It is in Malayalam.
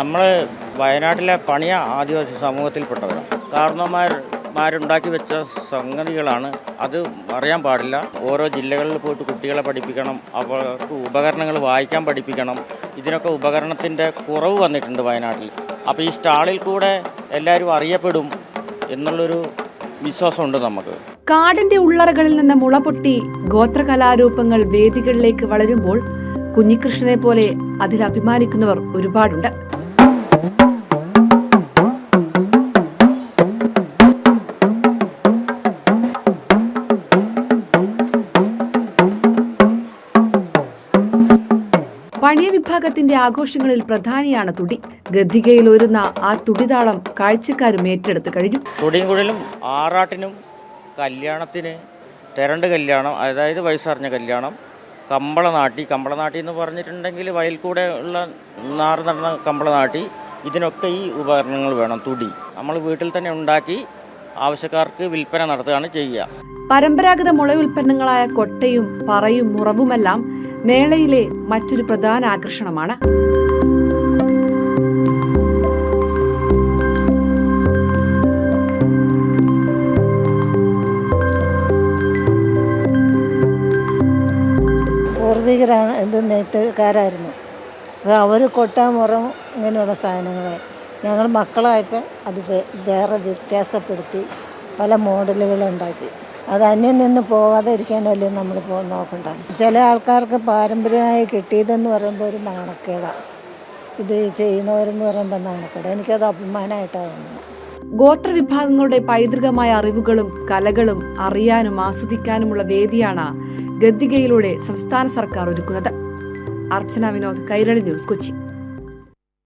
നമ്മൾ വയനാട്ടിലെ പണിയ ആദിവാസി സമൂഹത്തിൽപ്പെട്ടവരാണ് കാരണവന്മാരുണ്ടാക്കി വെച്ച സംഗതികളാണ്. അത് അറിയാൻ പാടില്ല. ഓരോ ജില്ലകളിൽ പോയിട്ട് കുട്ടികളെ പഠിപ്പിക്കണം അവർക്ക് ഉപകരണങ്ങൾ വായിക്കാൻ പഠിപ്പിക്കണം. ഇതിനൊക്കെ ഉപകരണത്തിന്റെ കുറവ് വന്നിട്ടുണ്ട് വയനാട്ടിൽ. അപ്പോൾ ഈ സ്റ്റാളിൽ കൂടെ എല്ലാവരും അറിയപ്പെടും എന്നുള്ളൊരു വിശ്വാസമുണ്ട് നമുക്ക്. കാടിന്റെ ഉള്ളറകളിൽ നിന്ന് മുളപൊട്ടി ഗോത്രകലാരൂപങ്ങൾ വേദികളിലേക്ക് വളരുമ്പോൾ കുഞ്ഞികൃഷ്ണനെ പോലെ അതിൽ അഭിമാനിക്കുന്നവർ ഒരുപാടുണ്ട്. പണിയ വിഭാഗത്തിന്റെ ആഘോഷങ്ങളിൽ പ്രധാനിയാണ് തുടി. ഗദ്ദികയിൽ ഒരുന്ന ആ തുടിതാളം കാഴ്ചക്കാരും ഏറ്റെടുത്ത് കഴിഞ്ഞു. തുടിയും കുഴലും ആറാട്ടിനും കല്യാണത്തിന് തെരണ്ട് കല്യാണം അതായത് വയസ്സറിഞ്ഞ കല്യാണം. കമ്പളനാട്ടി കമ്പളനാട്ടി എന്ന് പറഞ്ഞിട്ടുണ്ടെങ്കിൽ വയൽ കൂടെ ഉള്ള നാറ് നടന്ന കമ്പളനാട്ടി. ഇതിനൊക്കെ ഈ ഉപകരണങ്ങൾ വേണം തുടി. നമ്മൾ വീട്ടിൽ തന്നെ ഉണ്ടാക്കി ആവശ്യക്കാർക്ക് വിൽപ്പന നടത്തുകയാണ് ചെയ്യുക. പരമ്പരാഗത മുളയുൽപ്പന്നങ്ങളായ കൊട്ടയും പറയും മുറവുമെല്ലാം മേളയിലെ മറ്റൊരു പ്രധാന ആകർഷണമാണ് പൂർവികരാണ് ഇത് നെയ്ത്തുകാരായിരുന്നു. അപ്പോൾ അവർ കൊട്ടാമുറം ഇങ്ങനെയുള്ള സാധനങ്ങളെ ഞങ്ങൾ മക്കളായപ്പോൾ അത് വേറെ വ്യത്യാസപ്പെടുത്തി പല മോഡലുകളുണ്ടാക്കി അത് അന്യം നിന്ന് പോകാതെ ഇരിക്കാനല്ലേ നമ്മൾ പോ നോക്കണ്ട ചില ആൾക്കാർക്ക് പാരമ്പര്യമായി കിട്ടിയതെന്ന് പറയുമ്പോൾ ഒരു നാണക്കേടാണ് ഇത് ചെയ്യുന്നവരെന്ന് പറയുമ്പോൾ നാണക്കേട്. എനിക്കത് അഭിമാനമായിട്ടാണ് തോന്നുന്നത്. ഗോത്രവിഭാഗങ്ങളുടെ പൈതൃകമായ അറിവുകളും കലകളും അറിയാനും ആസ്വദിക്കാനുമുള്ള വേദിയാണ് ഗദ്ദികയിലൂടെ സംസ്ഥാന സർക്കാർ ഒരുക്കുന്നത്. അർച്ചന വിനോദ് കൈരളി ന്യൂസ് കൊച്ചി.